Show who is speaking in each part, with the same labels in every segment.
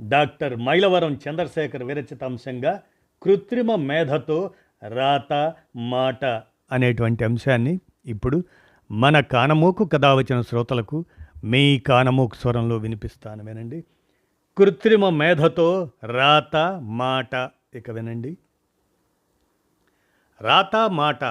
Speaker 1: Doctor Mylavaram Chandrasekhar విరచిత అంశంగా కృత్రిమ మేధతో రాత మాట అనేటువంటి అంశాన్ని ఇప్పుడు మన కానమోకు కథ వచ్చిన శ్రోతలకు మీ కానమోకు స్వరంలో వినిపిస్తాను వినండి. కృత్రిమ మేధతో రాత మాట ఇక వినండి. రాత మాట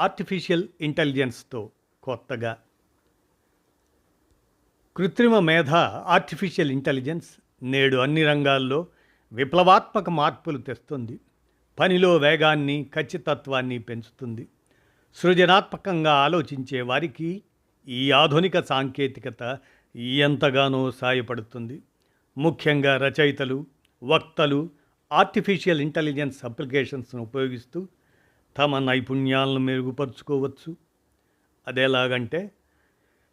Speaker 1: ఆర్టిఫిషియల్ ఇంటెలిజెన్స్తో కొత్తగా. కృత్రిమ మేధ ఆర్టిఫిషియల్ ఇంటెలిజెన్స్ నేడు అన్ని రంగాల్లో విప్లవాత్మక మార్పులు తెస్తుంది. పనిలో వేగాన్ని ఖచ్చితత్వాన్ని పెంచుతుంది. సృజనాత్మకంగా ఆలోచించే వారికి ఈ ఆధునిక సాంకేతికత ఎంతగానో సాయపడుతుంది. ముఖ్యంగా రచయితలు వక్తలు ఆర్టిఫిషియల్ ఇంటెలిజెన్స్ అప్లికేషన్స్ను ఉపయోగిస్తూ తమ నైపుణ్యాలను మెరుగుపరుచుకోవచ్చు. అదేలాగంటే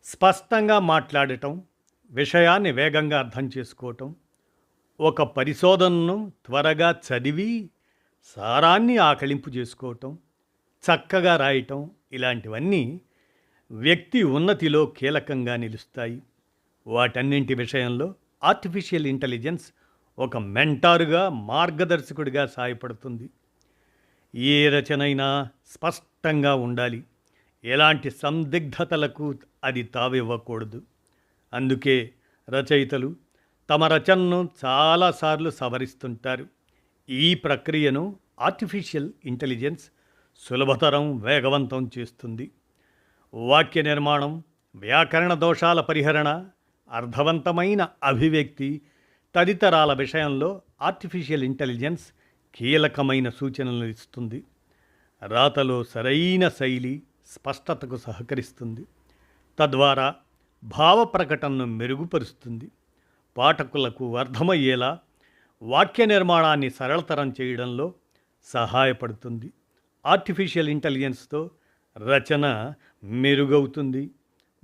Speaker 1: స్పష్టంగా మాట్లాడటం విషయాన్ని వేగంగా అర్థం చేసుకోవటం ఒక పరిశోధనను త్వరగా చదివి సారాన్ని ఆకలింపు చేసుకోవటం చక్కగా రాయటం ఇలాంటివన్నీ వ్యక్తి ఉన్నతిలో కీలకంగా నిలుస్తాయి. వాటన్నింటి విషయంలో ఆర్టిఫిషియల్ ఇంటెలిజెన్స్ ఒక మెంటారుగా మార్గదర్శకుడిగా సహాయపడుతుంది ఏ రచనైనా స్పష్టంగా ఉండాలి. ఎలాంటి సందిగ్ధతలకు అది తావివ్వకూడదు. అందుకే రచయితలు తమ రచనను చాలాసార్లు సవరిస్తుంటారు. ఈ ప్రక్రియను ఆర్టిఫిషియల్ ఇంటెలిజెన్స్ సులభతరం వేగవంతం చేస్తుంది. వాక్య నిర్మాణం వ్యాకరణ దోషాల పరిహరణ అర్థవంతమైన అభివ్యక్తి తదితరాల విషయంలో ఆర్టిఫిషియల్ ఇంటెలిజెన్స్ కీలకమైన సూచనలు ఇస్తుంది. రాతలో సరైన శైలి స్పష్టతకు సహకరిస్తుంది. తద్వారా భావ ప్రకటనను మెరుగుపరుస్తుంది. పాఠకులకు అర్థమయ్యేలా వాక్య నిర్మాణాన్ని సరళతరం చేయడంలో సహాయపడుతుంది. ఆర్టిఫిషియల్ ఇంటెలిజెన్స్తో రచన మెరుగవుతుంది.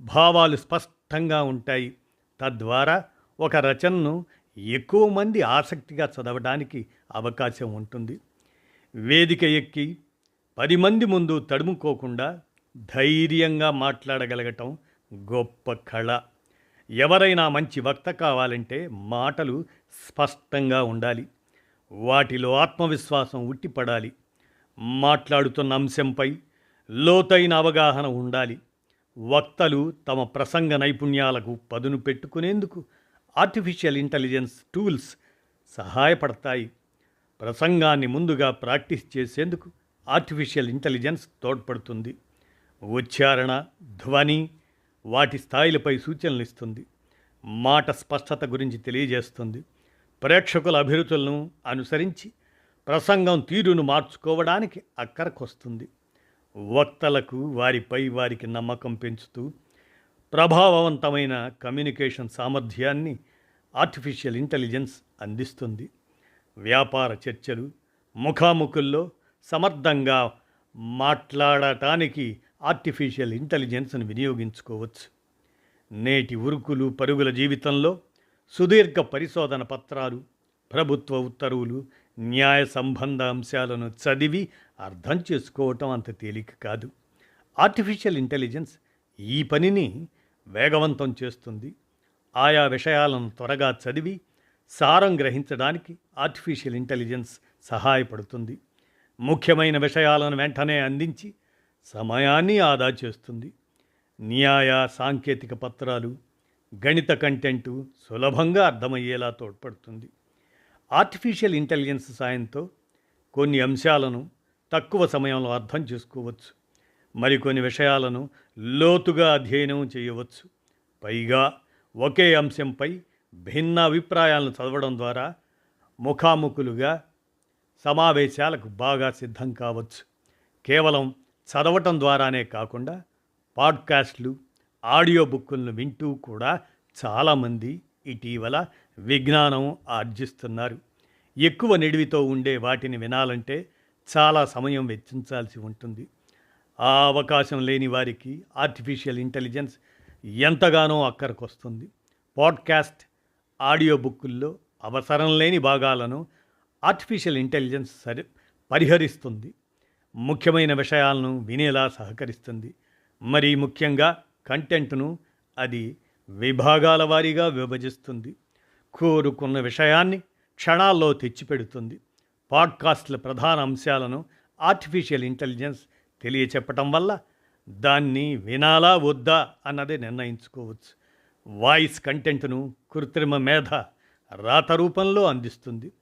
Speaker 1: భావాలు స్పష్టంగా ఉంటాయి. తద్వారా ఒక రచనను ఎక్కువ మంది ఆసక్తిగా చదవడానికి అవకాశం ఉంటుంది. వేదిక ఎక్కి పది మంది ముందు తడుముకోకుండా ధైర్యంగా మాట్లాడగలగటం గొప్ప కళ. ఎవరైనా మంచి వక్త కావాలంటే మాటలు స్పష్టంగా ఉండాలి. వాటిలో ఆత్మవిశ్వాసం ఉట్టిపడాలి. మాట్లాడుతున్న అంశంపై లోతైన అవగాహన ఉండాలి. వక్తలు తమ ప్రసంగ నైపుణ్యాలకు పదును పెట్టుకునేందుకు ఆర్టిఫిషియల్ ఇంటెలిజెన్స్ టూల్స్ సహాయపడతాయి. ప్రసంగాన్ని ముందుగా ప్రాక్టీస్ చేసేందుకు ఆర్టిఫిషియల్ ఇంటెలిజెన్స్ తోడ్పడుతుంది. ఉచ్చారణ ధ్వని వాటి స్థాయిలపై సూచనలు ఇస్తుంది మాట స్పష్టత గురించి తెలియజేస్తుంది. ప్రేక్షకుల అభిరుచులను అనుసరించి ప్రసంగం తీరును మార్చుకోవడానికి అక్కరకొస్తుంది. వక్తలకు వారిపై వారికి నమ్మకం పెంచుతూ ప్రభావవంతమైన కమ్యూనికేషన్ సామర్థ్యాన్ని ఆర్టిఫిషియల్ ఇంటెలిజెన్స్ అందిస్తుంది. వ్యాపార చర్చలు ముఖాముఖుల్లో సమర్థంగా మాట్లాడటానికి ఆర్టిఫిషియల్ ఇంటెలిజెన్స్ను వినియోగించుకోవచ్చు. నేటి ఉరుకులు పరుగుల జీవితంలో సుదీర్ఘ పరిశోధన పత్రాలు ప్రభుత్వ ఉత్తర్వులు న్యాయ సంబంధ అంశాలను చదివి అర్థం చేసుకోవటం అంత తేలిక కాదు. ఆర్టిఫిషియల్ ఇంటెలిజెన్స్ ఈ పనిని వేగవంతం చేస్తుంది. ఆయా విషయాలను త్వరగా చదివి సారం గ్రహించడానికి ఆర్టిఫిషియల్ ఇంటెలిజెన్స్ సహాయపడుతుంది. ముఖ్యమైన విషయాలను వెంటనే అందించి సమయాన్ని ఆదా చేస్తుంది. న్యాయ సాంకేతిక పత్రాలు గణిత కంటెంటు సులభంగా అర్థమయ్యేలా తోడ్పడుతుంది. ఆర్టిఫిషియల్ ఇంటెలిజెన్స్ సాయంతో కొన్ని అంశాలను తక్కువ సమయంలో అర్థం చేసుకోవచ్చు. మరికొన్ని విషయాలను లోతుగా అధ్యయనం చేయవచ్చు. పైగా ఒకే అంశంపై భిన్న అభిప్రాయాలను చదవడం ద్వారా ముఖాముఖులుగా సమావేశాలకు బాగా సిద్ధం కావచ్చు. కేవలం చదవటం ద్వారానే కాకుండా పాడ్కాస్ట్లు ఆడియో బుక్కులను వింటూ కూడా చాలామంది ఇటీవల విజ్ఞానం ఆర్జిస్తున్నారు. ఎక్కువ నిడివితో ఉండే వాటిని వినాలంటే చాలా సమయం వెచ్చించాల్సి ఉంటుంది. ఆ అవకాశం లేని వారికి ఆర్టిఫిషియల్ ఇంటెలిజెన్స్ ఎంతగానో అక్కరకొస్తుంది. పాడ్కాస్ట్ ఆడియో బుక్కుల్లో అవసరం లేని భాగాలను ఆర్టిఫిషియల్ ఇంటెలిజెన్స్ సరి పరిహరిస్తుంది. ముఖ్యమైన విషయాలను వినేలా సహకరిస్తుంది. మరీ ముఖ్యంగా కంటెంట్ను అది విభాగాల వారీగా విభజిస్తుంది. కోరుకున్న విషయాన్ని క్షణాల్లో తెచ్చిపెడుతుంది. పాడ్కాస్ట్ల ప్రధాన అంశాలను ఆర్టిఫిషియల్ ఇంటెలిజెన్స్ తెలియచెప్పటం వల్ల దాన్ని వినాలా వద్దా అన్నది నిర్ణయించుకోవచ్చు. వాయిస్ కంటెంట్ను కృత్రిమ మేధ రాత రూపంలో అందిస్తుంది.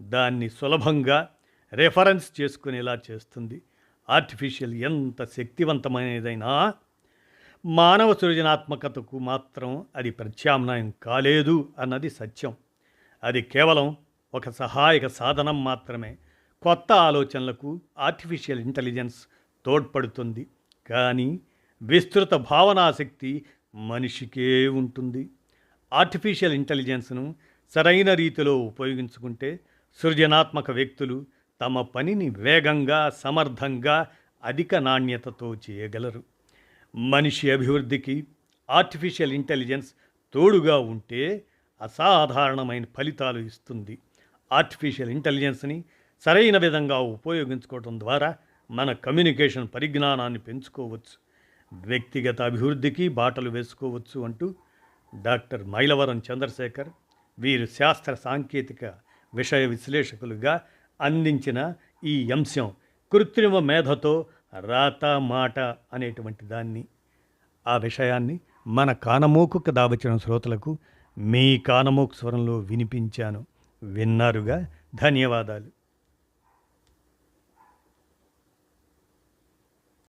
Speaker 1: దాన్ని సులభంగా రెఫరెన్స్ చేసుకునేలా చేస్తుంది. ఆర్టిఫిషియల్ ఎంత శక్తివంతమైనదైనా మానవ సృజనాత్మకతకు మాత్రం అది ప్రత్యామ్నాయం కాలేదు అన్నది సత్యం. అది కేవలం ఒక సహాయక సాధనం మాత్రమే. కొత్త ఆలోచనలకు ఆర్టిఫిషియల్ ఇంటెలిజెన్స్ తోడ్పడుతుంది. కానీ విస్తృత భావనాశక్తి మనిషికే ఉంటుంది. ఆర్టిఫిషియల్ ఇంటెలిజెన్స్ను సరైన రీతిలో ఉపయోగించుకుంటే సృజనాత్మక వ్యక్తులు తమ పనిని వేగంగా సమర్థంగా అధిక నాణ్యతతో చేయగలరు. మనిషి అభివృద్ధికి ఆర్టిఫిషియల్ ఇంటెలిజెన్స్ తోడుగా ఉంటే అసాధారణమైన ఫలితాలు ఇస్తుంది. ఆర్టిఫిషియల్ ఇంటెలిజెన్స్ని సరైన విధంగా ఉపయోగించుకోవడం ద్వారా మన కమ్యూనికేషన్ పరిజ్ఞానాన్ని పెంచుకోవచ్చు. వ్యక్తిగత అభివృద్ధికి బాటలు వేసుకోవచ్చు అంటూ డాక్టర్ మైలవరం చంద్రశేఖర్ వీరు శాస్త్ర సాంకేతిక విషయ విశ్లేషకులుగా అందించిన ఈ అంశం కృత్రిమ మేధతో రాత మాట అనేటువంటి దాన్ని. ఆ విషయాన్ని మన కానమోకు దావచిన శ్రోతలకు మీ కానమోకు స్వరంలో వినిపించాను. విన్నారుగా? ధన్యవాదాలు.